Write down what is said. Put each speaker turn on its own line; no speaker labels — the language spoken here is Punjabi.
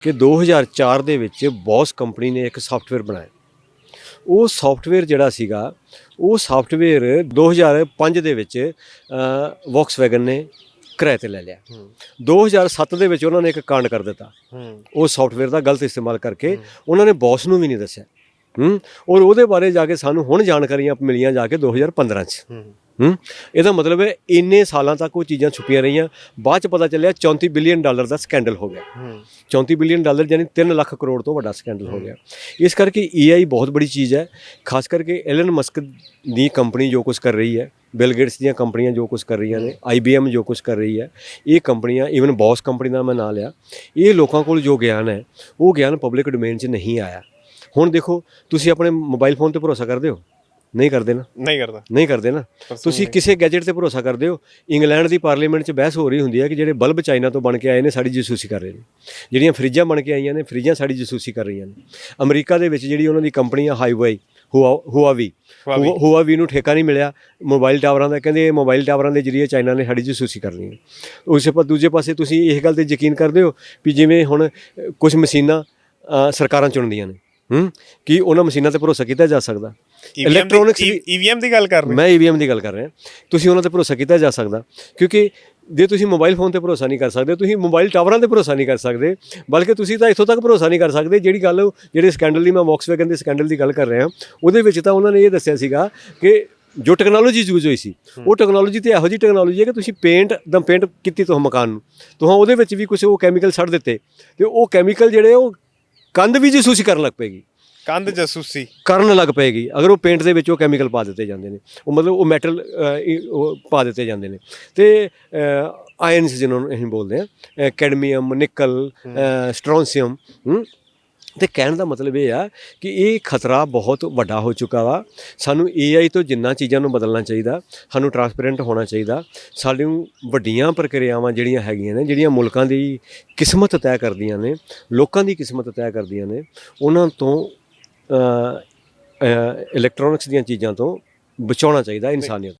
ਕਿ 2004 ਦੇ ਵਿੱਚ ਬੌਸ ਕੰਪਨੀ ਨੇ ਇੱਕ ਸੌਫਟਵੇਅਰ ਬਣਾਇਆ। ਉਹ ਸੌਫਟਵੇਅਰ ਜਿਹੜਾ ਸੀਗਾ ਉਹ ਸੌਫਟਵੇਅਰ 2005 ਦੇ ਵਿੱਚ ਵੌਕਸਵੈਗਨ ਨੇ ਕਿਰਾਏ ਤੇ ਲੈ ਲਿਆ। 2007 ਦੇ ਵਿੱਚ ਉਹਨਾਂ ਨੇ ਇੱਕ ਕਾਂਡ ਕਰ ਦਿੱਤਾ। ਉਹ ਸੌਫਟਵੇਅਰ ਦਾ ਗਲਤ ਇਸਤੇਮਾਲ ਕਰਕੇ ਉਹਨਾਂ ਨੇ ਬੌਸ ਨੂੰ ਵੀ ਨਹੀਂ ਦੱਸਿਆ। ਹੂੰ। ਔਰ ਉਹਦੇ ਬਾਰੇ ਜਾ ਕੇ ਸਾਨੂੰ ਹੁਣ ਜਾਣਕਾਰੀਆਂ ਮਿਲੀਆਂ ਜਾ ਕੇ 2015 ਚ। ਹੂੰ? ਇਹਦਾ ਮਤਲਬ ਹੈ ਇੰਨੇ ਸਾਲਾਂ ਤੱਕ ਉਹ ਚੀਜ਼ਾਂ ਛੁਪੀਆਂ ਰਹੀਆਂ। ਬਾਅਦ ਚ ਪਤਾ ਚੱਲਿਆ 34 ਬਿਲੀਅਨ ਡਾਲਰ ਦਾ ਸਕੈਂਡਲ ਹੋ ਗਿਆ। 34 ਬਿਲੀਅਨ ਡਾਲਰ ਯਾਨੀ 3 ਲੱਖ ਕਰੋੜ ਤੋਂ ਵੱਡਾ ਸਕੈਂਡਲ ਹੋ ਗਿਆ। ਇਸ ਕਰਕੇ AI ਬਹੁਤ ਬੜੀ ਚੀਜ਼ ਹੈ। ਖਾਸ ਕਰਕੇ ਐਲਨ ਮਸਕ ਦੀ ਕੰਪਨੀ ਜੋ ਕੁਝ ਕਰ ਰਹੀ ਹੈ ਬਿਲ ਗੇਟਸ ਦੀਆਂ ਕੰਪਨੀਆਂ ਜੋ ਕੁਝ ਕਰ ਰਹੀਆਂ ਨੇ IBM ਜੋ ਕੁਝ ਕਰ ਰਹੀ ਹੈ ਇਹ ਕੰਪਨੀਆਂ ਈਵਨ ਬੌਸ ਕੰਪਨੀ ਦਾ ਮੈਂ ਨਾਂ ਲਿਆ ਇਹ ਲੋਕਾਂ ਕੋਲ ਜੋ ਗਿਆਨ ਹੈ ਉਹ ਗਿਆਨ ਪਬਲਿਕ ਡੋਮੇਨ 'ਚ ਨਹੀਂ ਆਇਆ। ਹੁਣ ਦੇਖੋ ਤੁਸੀਂ ਆਪਣੇ ਮੋਬਾਈਲ ਫੋਨ ਤੇ ਭਰੋਸਾ ਕਰਦੇ ਹੋ? ਨਹੀਂ ਕਰਦੇ ਨਾ।
ਨਹੀਂ ਕਰਦਾ।
ਨਹੀਂ ਕਰਦੇ ਨਾ। ਤੁਸੀਂ ਕਿਸੇ ਗੈਜਟ ਤੇ ਭਰੋਸਾ ਕਰਦੇ ਹੋ ਇੰਗਲੈਂਡ ਦੀ ਪਾਰਲੀਮੈਂਟ 'ਚ ਬਹਿਸ ਹੋ ਰਹੀ ਹੁੰਦੀ ਹੈ ਕਿ ਜਿਹੜੇ ਬਲਬ ਚਾਈਨਾ ਤੋਂ ਬਣ ਕੇ ਆਏ ਨੇ ਸਾਡੀ ਜਸੂਸੀ ਕਰ ਰਹੇ ਨੇ। ਜਿਹੜੀਆਂ ਫਰਿੱਜਾਂ ਬਣ ਕੇ ਆਈਆਂ ਨੇ ਫਰਿੱਜਾਂ ਸਾਡੀ ਜਸੂਸੀ ਕਰ ਰਹੀਆਂ ਨੇ। ਅਮਰੀਕਾ ਦੇ ਵਿੱਚ ਜਿਹੜੀ ਉਹਨਾਂ ਦੀ ਕੰਪਨੀ ਆ ਹਾਈਵੇ ਹੁਆਵੀ
Huawei।
ਹੁਆਵੀ ਨੂੰ ਠੇਕਾ ਨਹੀਂ ਮਿਲਿਆ ਮੋਬਾਈਲ ਟਾਵਰਾਂ ਦਾ ਕਹਿੰਦੇ ਇਹ ਮੋਬਾਈਲ ਟਾਵਰਾਂ ਦੇ ਜਰੀਏ ਚਾਈਨਾ ਨੇ ਸਾਡੀ ਜਸੂਸੀ ਕਰਨੀ ਹੈ। ਉਸੇ ਪਰ ਦੂਜੇ ਪਾਸੇ ਤੁਸੀਂ ਇਹ ਗੱਲ ਤੇ ਯਕੀਨ ਕਰਦੇ ਹੋ ਵੀ ਜਿਵੇਂ ਹੁਣ ਕੁਝ ਮਸ਼ੀਨਾਂ ਸਰਕਾਰਾਂ ਚੁਣਦੀਆਂ ਨੇ। ਹੂੰ? ਕੀ ਉਹਨਾਂ ਮਸ਼ੀਨਾਂ ਤੇ ਭਰੋਸਾ ਕੀਤਾ ਜਾ ਸਕਦਾ। ਇਲੈਕਟ੍ਰੋਨਿਕਸ
ਈਵੀਐਮ ਦੀ ਗੱਲ ਕਰ ਰਹੇ
ਮੈਂ ਈਵੀਐਮ ਦੀ ਗੱਲ ਕਰ ਰਿਹਾ। ਤੁਸੀਂ ਉਹਨਾਂ ਤੇ ਭਰੋਸਾ ਕੀਤਾ ਜਾ ਸਕਦਾ। ਕਿਉਂਕਿ ਜੇ ਤੁਸੀਂ ਮੋਬਾਈਲ ਫੋਨ ਤੇ ਭਰੋਸਾ ਨਹੀਂ ਕਰ ਸਕਦੇ ਤੁਸੀਂ ਮੋਬਾਈਲ ਟਾਵਰਾਂ ਤੇ ਭਰੋਸਾ ਨਹੀਂ ਕਰ ਸਕਦੇ ਬਲਕਿ ਤੁਸੀਂ ਤਾਂ ਇੱਥੋਂ ਤੱਕ ਭਰੋਸਾ ਨਹੀਂ ਕਰ ਸਕਦੇ ਜਿਹੜੀ ਗੱਲ ਜਿਹੜੇ ਸਕੈਂਡਲ ਦੀ ਮੈਂ ਵੌਕਸਵੈਗਨ ਦੇ ਸਕੈਂਡਲ ਦੀ ਗੱਲ ਕਰ ਰਿਹਾ ਉਹਦੇ ਵਿੱਚ ਤਾਂ ਉਹਨਾਂ ਨੇ ਇਹ ਦੱਸਿਆ ਸੀਗਾ ਕਿ ਜੋ ਟੈਕਨੋਲੋਜੀ ਯੂਜ਼ ਹੋਈ ਸੀ ਉਹ ਟੈਕਨੋਲੋਜੀ ਤੇ ਇਹੋ ਜਿਹੀ ਟੈਕਨੋਲੋਜੀ ਹੈ ਕਿ ਤੁਸੀਂ ਪੇਂਟ ਦਮ ਪੇਂਟ ਕੀਤੀ ਤੁਹ ਮਕਾਨ ਨੂੰ। ਤੁਹਾਂ ਉਹਦੇ ਵਿੱਚ ਵੀ ਕੁਝ ਉਹ ਕੈਮੀਕਲ ਛੱਡ ਦਿੱਤੇ। ਤੇ ਉਹ ਕੈਮੀਕਲ ਜਿਹੜੇ ਉਹ ਕੰਧ ਵੀ ਜਸੂਸੀ ਕਰਨ ਲੱਗ ਪਏਗੀ।
ਕੰਧ ਜਸੂਸੀ।
ਕਰਨ ਲੱਗ ਪਏਗੀ। ਅਗਰ ਉਹ ਪੇਂਟ ਦੇ ਵਿੱਚ ਉਹ ਕੈਮੀਕਲ ਪਾ ਦਿੱਤੇ ਜਾਂਦੇ ਨੇ। ਉਹ ਮਤਲਬ ਉਹ ਮੈਟਲ ਉਹ ਪਾ ਦਿੱਤੇ ਜਾਂਦੇ ਨੇ। ਤੇ ਆਇਨਸ ਜਿਹਨਾਂ ਨੂੰ ਅਸੀਂ ਬੋਲਦੇ ਆ ਕੈਡਮੀਅਮ ਨਿਕਲ ਸਟ੍ਰੋਂਸੀਅਮ ਤੇ ਕਹਿਣ ਦਾ ਮਤਲਬ ਇਹ ਆ ਕਿ ਇਹ ਖਤਰਾ ਬਹੁਤ ਵੱਡਾ ਹੋ ਚੁੱਕਾ ਵਾ। ਸਾਨੂੰ AI ਤੋਂ ਜਿੰਨਾ ਚੀਜ਼ਾਂ ਨੂੰ ਬਦਲਣਾ ਚਾਹੀਦਾ, ਸਾਨੂੰ ਟਰਾਂਸਪੇਰੈਂਟ ਹੋਣਾ ਚਾਹੀਦਾ। ਸਾਨੂੰ ਵੱਡੀਆਂ ਪ੍ਰਕਿਰਿਆਵਾਂ ਜਿਹੜੀਆਂ ਹੈਗੀਆਂ ਨੇ, ਜਿਹੜੀਆਂ ਮੁਲਕਾਂ ਦੀ ਕਿਸਮਤ ਤੈਅ ਕਰਦੀਆਂ ਨੇ, ਲੋਕਾਂ ਦੀ ਕਿਸਮਤ ਤੈਅ ਕਰਦੀਆਂ ਨੇ, ਉਹਨਾਂ ਤੋਂ ਇਲੈਕਟ੍ਰੋਨਿਕਸ ਦੀਆਂ ਚੀਜ਼ਾਂ ਤੋਂ ਬਚਾਉਣਾ ਚਾਹੀਦਾ ਇਨਸਾਨੀਅਤ